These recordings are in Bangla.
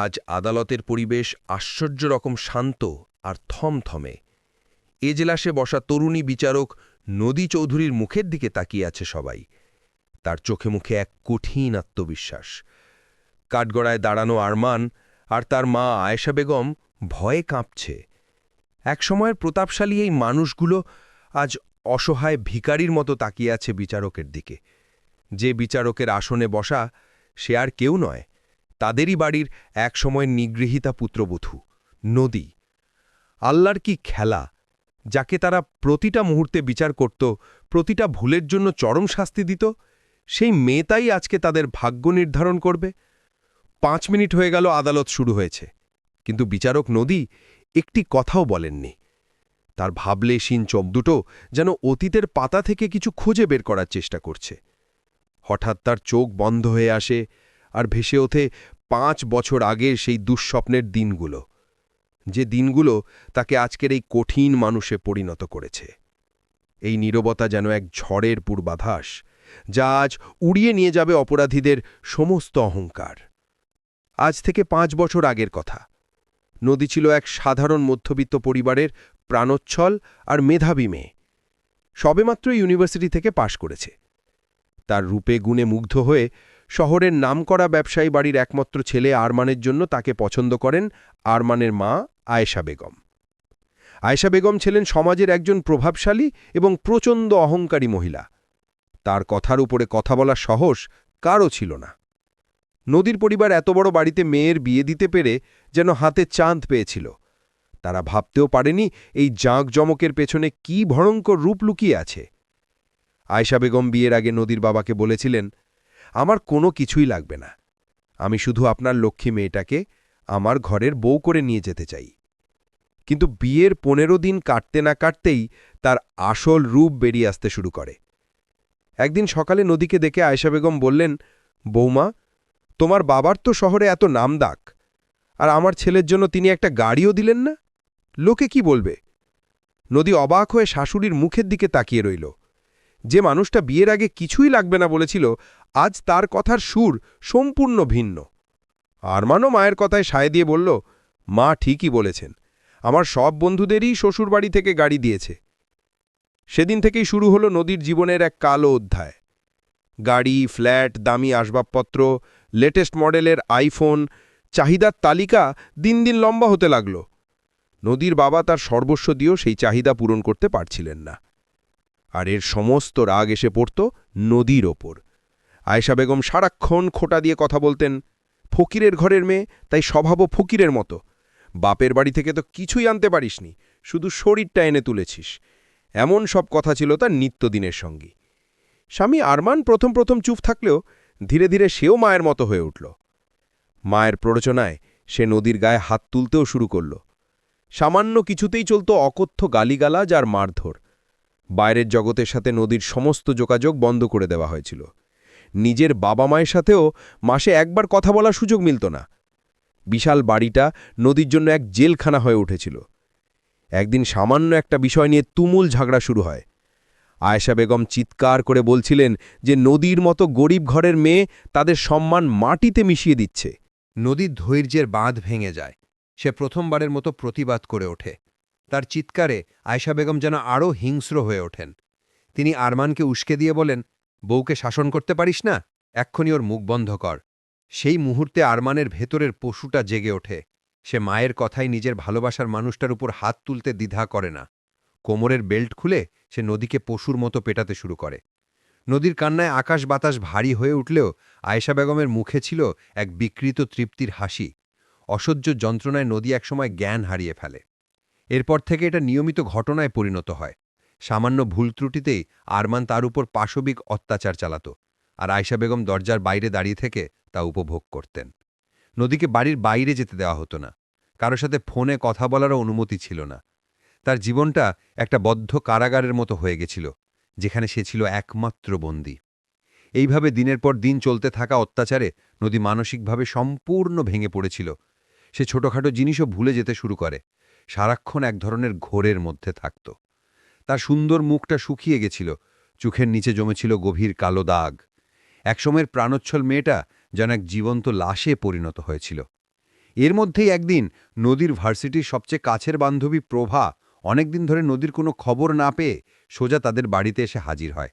আজ আদালতের পরিবেশ আশ্চর্য রকম শান্ত আর থমথমে। এজলাসে বসা তরুণী বিচারক নদী চৌধুরীর মুখের দিকে তাকিয়ে আছে সবাই। তার চোখে মুখে এক কঠিন আত্মবিশ্বাস। কাঠগড়ায় দাঁড়ানো আরমান আর তার মা আয়েশা বেগম ভয়ে কাঁপছে। একসময়ের প্রতাপশালী এই মানুষগুলো আজ অসহায় ভিকারির মতো তাকিয়ে আছে বিচারকের দিকে। যে বিচারকের আসনে বসা সে আর কেউ নয় তাদেরই বাড়ির একসময় নিগৃহীতা পুত্রবধূ, নদী। আল্লাহর কি খেলা, যাকে তারা প্রতিটা মুহূর্তে বিচার করত, প্রতিটা ভুলের জন্য চরম শাস্তি দিত, সেই মেয়েটাই আজকে তাদের ভাগ্য নির্ধারণ করবে। পাঁচ মিনিট হয়ে গেল, আদালত শুরু হয়েছে। কিন্তু বিচারক নদী একটি কথাও বলেননি। তার ভাবলে সিন চোখ দুটো যেন অতীতের পাতা থেকে কিছু খুঁজে বের করার চেষ্টা করছে। হঠাৎ তার চোখ বন্ধ হয়ে আসে আর ভেসে ওঠে পাঁচ বছর আগের সেই দুঃস্বপ্নের দিনগুলো, যে দিনগুলো তাকে আজকের এই কঠিন মানুষে পরিণত করেছে। এই নীরবতা যেন এক ঝড়ের পূর্বাভাস, যা আজ উড়িয়ে নিয়ে যাবে অপরাধীদের সমস্ত অহংকার। আজ থেকে পাঁচ বছর আগের কথা। নদী ছিল এক সাধারণ মধ্যবিত্ত পরিবারের প্রাণোচ্ছল আর মেধাবী মেয়ে। সবেমাত্র ইউনিভার্সিটি থেকে পাশ করেছে। তার রূপে গুণে মুগ্ধ হয়ে শহরের নামকরা ব্যবসায়ী বাড়ির একমাত্র ছেলে আরমানের জন্য তাকে পছন্দ করেন আরমানের মা আয়েশা বেগম। আয়েশা বেগম ছিলেন সমাজের একজন প্রভাবশালী এবং প্রচণ্ড অহংকারী মহিলা। তার কথার উপরে কথা বলা সাহস কারও ছিল না। নদীর পরিবার এত বড় বাড়িতে মেয়ের বিয়ে দিতে পেরে যেন হাতে চাঁদ পেয়েছিল। তারা ভাবতেও পারেনি এই জাঁকজমকের পেছনে কি ভয়ঙ্কর রূপ লুকিয়ে আছে। আয়শা বেগম বিয়ের আগে নদীর বাবাকে বলেছিলেন আমার কোনো কিছুই লাগবে না। আমি শুধু আপনার লক্ষ্মী মেয়েটাকে আমার ঘরের বউ করে নিয়ে যেতে চাই। কিন্তু বিয়ের পনেরো দিন কাটতে না কাটতেই তার আসল রূপ বেরিয়ে আসতে শুরু করে। একদিন সকালে নদীকে দেখে আয়শা বেগম বললেন, বৌমা, তোমার বাবার তো শহরে এত নামদাক, আর আমার ছেলের জন্য তিনি একটা গাড়িও দিলেন না? লোকে কি বলবে? নদী অবাক হয়ে শাশুড়ির মুখের দিকে তাকিয়ে রইল। যে মানুষটা বিয়ের আগে কিছুই লাগবে না বলেছিল আজ তার কথার সুর সম্পূর্ণ ভিন্ন। আরমানও মায়ের কথায় সায় দিয়ে বলল, মা ঠিকই বলেছেন। আমার সব বন্ধুদেরই শ্বশুরবাড়ি থেকে গাড়ি দিয়েছে। সেদিন থেকেই শুরু হলো নদীর জীবনের এক কালো অধ্যায়। গাড়ি, ফ্ল্যাট, দামি আসবাবপত্র, লেটেস্ট মডেলের আইফোন, চাহিদার তালিকা দিন দিন লম্বা হতে লাগল। নদীর বাবা তার সর্বস্ব দিয়েও সেই চাহিদা পূরণ করতে পারছিলেন না। আর এর সমস্ত রাগ এসে পড়ত নদীর ওপর। আয়েশা বেগম সারাক্ষণ খোটা দিয়ে কথা বলতেন, ফকিরের ঘরের মেয়ে, তাই স্বভাবও ফকিরের মতো। বাপের বাড়ি থেকে তো কিছুই আনতে পারিসনি, শুধু শরীরটা এনে তুলেছিস। এমন সব কথা ছিল তার নিত্যদিনের সঙ্গী। স্বামী আরমান প্রথম প্রথম চুপ থাকলেও ধীরে ধীরে সেও মায়ের মতো হয়ে উঠল। মায়ের প্ররোচনায় সে নদীর গায়ে হাত তুলতেও শুরু করল। সামান্য কিছুতেই চলত অকথ্য গালিগালাজ আর মারধর। বাইরের জগতের সাথে নদীর সমস্ত যোগাযোগ বন্ধ করে দেওয়া হয়েছিল। নিজের বাবা মায়ের সাথেও মাসে একবার কথা বলার সুযোগ মিলত না। বিশাল বাড়িটা নদীর জন্য এক জেলখানা হয়ে উঠেছিল। একদিন সামান্য একটা বিষয় নিয়ে তুমুল ঝগড়া শুরু হয়। আয়েশা বেগম চিৎকার করে বলছিলেন যে নদীর মতো গরিব ঘরের মেয়ে তাদের সম্মান মাটিতে মিশিয়ে দিচ্ছে। নদীর ধৈর্যের বাঁধ ভেঙে যায়। সে প্রথমবারের মতো প্রতিবাদ করে ওঠে। তার চিৎকারে আয়েশা বেগম যেন আরও হিংস্র হয়ে ওঠেন। তিনি আরমানকে উস্কে দিয়ে বলেন বউকে শাসন করতে পারিস না? এক্ষুনি ওর মুখ বন্ধ কর। সেই মুহূর্তে আরমানের ভেতরের পশুটা জেগে ওঠে। সে মায়ের কথাই নিজের ভালোবাসার মানুষটার উপর হাত তুলতে দ্বিধা করে না। কোমরের বেল্ট খুলে সে নদীকে পশুর মতো পেটাতে শুরু করে। নদীর কান্নায় আকাশ বাতাস ভারী হয়ে উঠলেও আয়েশা বেগমের মুখে ছিল এক বিকৃত তৃপ্তির হাসি। অসহ্য যন্ত্রণায় নদী একসময় জ্ঞান হারিয়ে ফেলে। এরপর থেকে এটা নিয়মিত ঘটনায় পরিণত হয়। সামান্য ভুল ত্রুটিতেই আরমান তার উপর পাশবিক অত্যাচার চালাত আর আয়শা বেগম দরজার বাইরে দাঁড়িয়ে থেকে তা উপভোগ করতেন। নদীকে বাড়ির বাইরে যেতে দেওয়া হতো না। কারও সাথে ফোনে কথা বলারও অনুমতি ছিল না। তার জীবনটা একটা বদ্ধ কারাগারের মতো হয়ে গেছিল, যেখানে সে ছিল একমাত্র বন্দী। এইভাবে দিনের পর দিন চলতে থাকা অত্যাচারে নদী মানসিকভাবে সম্পূর্ণ ভেঙে পড়েছিল। সে ছোটখাটো জিনিসও ভুলে যেতে শুরু করে। সারাক্ষণ এক ধরনের ঘোরের মধ্যে থাকত। তার সুন্দর মুখটা শুকিয়ে গেছিল। চোখের নিচে জমেছিল গভীর কালো দাগ। একসময়ের প্রাণোচ্ছল মেয়েটা যেন এক জীবন্ত লাশে পরিণত হয়েছিল। এর মধ্যেই একদিন নদীর ভার্সিটির সবচেয়ে কাছের বান্ধবী প্রভা অনেকদিন ধরে নদীর কোনো খবর না পেয়ে সোজা তাদের বাড়িতে এসে হাজির হয়।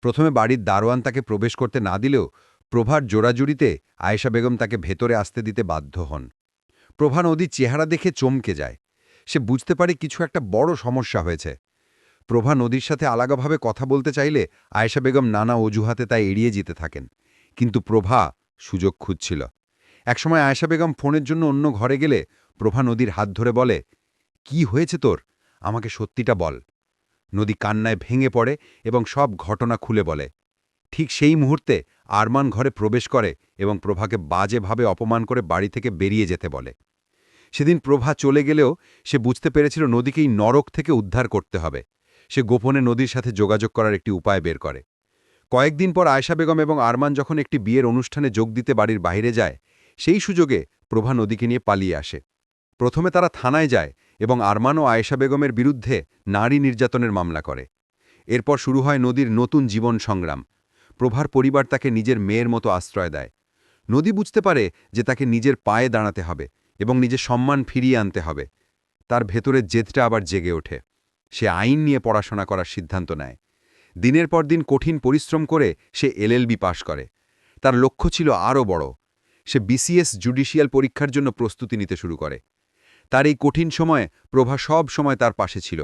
প্রথমে বাড়ির দারোয়ান তাকে প্রবেশ করতে না দিলেও প্রভার জোড়াজুড়িতে আয়েশা বেগম তাকে ভেতরে আসতে দিতে বাধ্য হন। প্রভা নদীর চেহারা দেখে চমকে যায়। সে বুঝতে পারে কিছু একটা বড় সমস্যা হয়েছে। প্রভা নদীর সাথে আলাগাভাবে কথা বলতে চাইলে আয়েশা বেগম নানা অজুহাতে তাই এড়িয়ে যেতে থাকেন। কিন্তু প্রভা সুযোগ খুঁজছিল। একসময় আয়েশা বেগম ফোনের জন্য অন্য ঘরে গেলে প্রভা নদীর হাত ধরে বলে, কি হয়েছে তোর? আমাকে সত্যিটা বল। নদী কান্নায় ভেঙে পড়ে এবং সব ঘটনা খুলে বলে। ঠিক সেই মুহূর্তে আরমান ঘরে প্রবেশ করে এবং প্রভাকে বাজেভাবে অপমান করে বাড়ি থেকে বেরিয়ে যেতে বলে। সেদিন প্রভা চলে গেলেও সে বুঝতে পেরেছিল নদীকেই নরক থেকে উদ্ধার করতে হবে। সে গোপনে নদীর সাথে যোগাযোগ করার একটি উপায় বের করে। কয়েকদিন পর আয়শা বেগম এবং আরমান যখন একটি বিয়ের অনুষ্ঠানে যোগ দিতে বাড়ির বাইরে যায়, সেই সুযোগে প্রভা নদীকে নিয়ে পালিয়ে আসে। প্রথমে তারা থানায় যায় এবং আরমান ও আয়েশা বেগমের বিরুদ্ধে নারী নির্যাতনের মামলা করে। এরপর শুরু হয় নদীর নতুন জীবন সংগ্রাম। প্রভার পরিবার তাকে নিজের মেয়ের মতো আশ্রয় দেয়। নদী বুঝতে পারে যে তাকে নিজের পায়ে দাঁড়াতে হবে এবং নিজের সম্মান ফিরিয়ে আনতে হবে। তার ভেতরের জেদটা আবার জেগে ওঠে। সে আইন নিয়ে পড়াশোনা করার সিদ্ধান্ত নেয়। দিনের পর দিন কঠিন পরিশ্রম করে সে এলএলবি পাশ করে। তার লক্ষ্য ছিল আরও বড়। সে বিসিএস জুডিশিয়াল পরীক্ষার জন্য প্রস্তুতি নিতে শুরু করে। তার এই কঠিন সময়ে প্রভা সব সময় তার পাশে ছিল।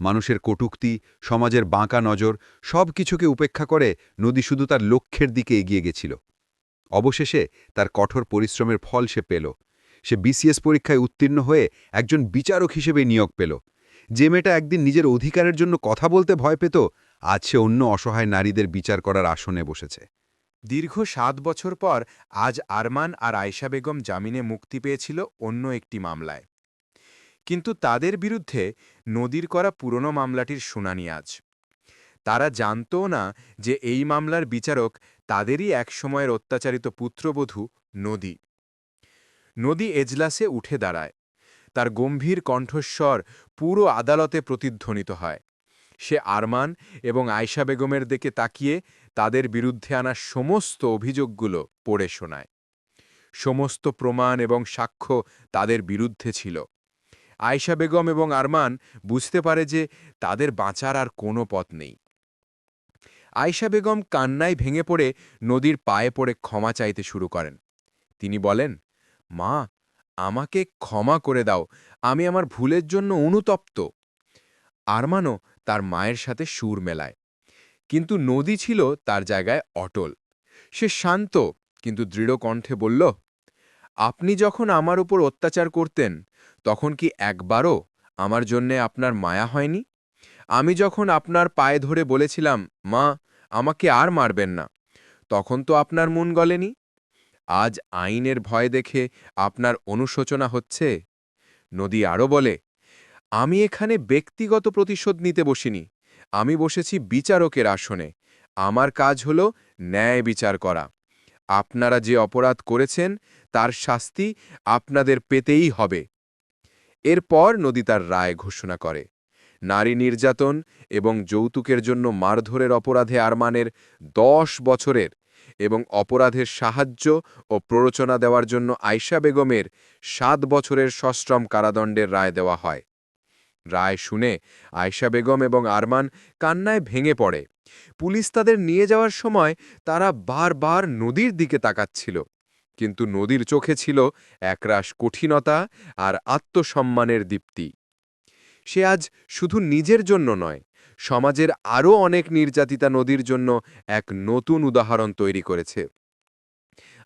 মানুষের কটুক্তি, সমাজের বাঁকা নজর সব কিছুকে উপেক্ষা করে নদী শুধু তার লক্ষ্যের দিকে এগিয়ে গেছিল। অবশেষে তার কঠোর পরিশ্রমের ফল সে পেল। সে বিসিএস পরীক্ষায় উত্তীর্ণ হয়ে একজন বিচারক হিসেবে নিয়োগ পেল। যে মেয়েটা একদিন নিজের অধিকারের জন্য কথা বলতে ভয় পেত, আজ সে অন্য অসহায় নারীদের বিচার করার আসনে বসেছে। দীর্ঘ সাত বছর পর আজ আরমান আর আয়শা বেগম জামিনে মুক্তি পেয়েছিল অন্য একটি মামলায়। কিন্তু তাদের বিরুদ্ধে নদীর করা পুরনো মামলাটির শুনানি আজ। তারা জানতও না যে এই মামলার বিচারক তাদেরই একসময়ের অত্যাচারিত পুত্রবধূ নদী। নদী এজলাসে উঠে দাঁড়ায়। তার গম্ভীর কণ্ঠস্বর পুরো আদালতে প্রতিধ্বনিত হয়। সে আরমান এবং আয়শা বেগমের দিকে তাকিয়ে তাদের বিরুদ্ধে আনা সমস্ত অভিযোগগুলো পড়ে শোনায়। সমস্ত প্রমাণ এবং সাক্ষ্য তাদের বিরুদ্ধে ছিল। আয়শা বেগম এবং আরমান বুঝতে পারে যে তাদের বাঁচার আর কোনো পথ নেই। আয়শা বেগম কান্নায় ভেঙে পড়ে নদীর পায়ে পড়ে ক্ষমা চাইতে শুরু করেন। তিনি বলেন, মা আমাকে ক্ষমা করে দাও, আমি আমার ভুলের জন্য অনুতপ্ত। আরমানও তার মায়ের সাথে সুর মেলায়। কিন্তু নদী ছিল তার জায়গায় অটল। সে শান্ত, কিন্তু দৃঢ় কণ্ঠে বলল, আপনি যখন আমার উপর অত্যাচার করতেন, তখন কি একবারও আমার জন্যে আপনার মায়া হয়নি? আমি যখন আপনার পায়ে ধরে বলেছিলাম, মা, আমাকে আর মারবেন না, তখন তো আপনার মন গলেনি? আজ আইনের ভয় দেখে আপনার অনুশোচনা হচ্ছে? নদী আরও বলে, আমি এখানে ব্যক্তিগত প্রতিশোধ নিতে বসিনি। আমি বসেছি বিচারকের আসনে। আমার কাজ হল ন্যায় বিচার করা। আপনারা যে অপরাধ করেছেন, তার শাস্তি আপনাদের পেতেই হবে এরপর নদী তার রায় ঘোষণা করে। নারী নির্যাতন এবং যৌতুকের জন্য মারধরের অপরাধে আরমানের দশ বছরের এবং অপরাধের সাহায্য ও প্ররোচনা দেওয়ার জন্য আয়শা বেগমের সাত বছরের সশ্রম কারাদণ্ডের রায় দেওয়া হয়। রায় শুনে আয়শা বেগম এবং আরমান কান্নায় ভেঙে পড়ে। পুলিশ তাদের নিয়ে যাওয়ার সময় তারা বারবার নদীর দিকে তাকাচ্ছিল। কিন্তু নদীর চোখে ছিল একরাশ কঠিনতা আর আত্মসম্মানের দীপ্তি। সে আজ শুধু নিজের জন্য নয় সমাজের আরও অনেক নির্যাতিতা নদীর জন্য এক নতুন উদাহরণ তৈরি করেছে।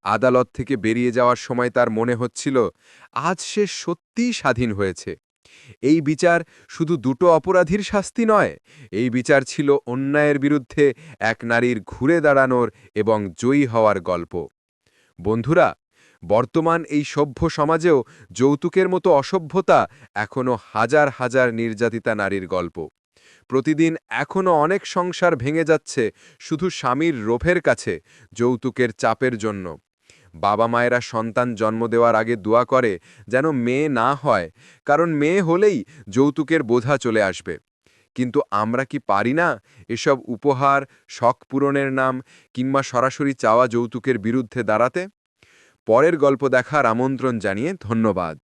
আদালত থেকে বেরিয়ে যাওয়ার সময় তার মনে হচ্ছিল, আজ সে সত্যিই স্বাধীন হয়েছে। এই বিচার শুধু দুটো অপরাধীর শাস্তি নয়, এই বিচার ছিল অন্যায়ের বিরুদ্ধে এক নারীর ঘুরে দাঁড়ানোর এবং জয়ী হওয়ার গল্প। বন্ধুরা, বর্তমান এই সভ্য সমাজেও যৌতুকের মতো অসভ্যতা এখনও হাজার হাজার নির্যাতিতা নারীর গল্প। প্রতিদিন এখনও অনেক সংসার ভেঙে যাচ্ছে শুধু স্বামীর রোফের কাছে, যৌতুকের চাপের জন্য। বাবা মায়েরা সন্তান জন্ম দেওয়ার আগে দোয়া করে যেন মেয়ে না হয়, কারণ মেয়ে হলেই যৌতুকের বোঝা চলে আসবে। কিন্তু আমরা কি পারি না এসব উপহার, শখ পূরণের নাম কিংবা সরাসরি চাওয়া যৌতুকের বিরুদ্ধে দাঁড়াতে? পরের গল্প দেখার আমন্ত্রণ জানিয়ে ধন্যবাদ।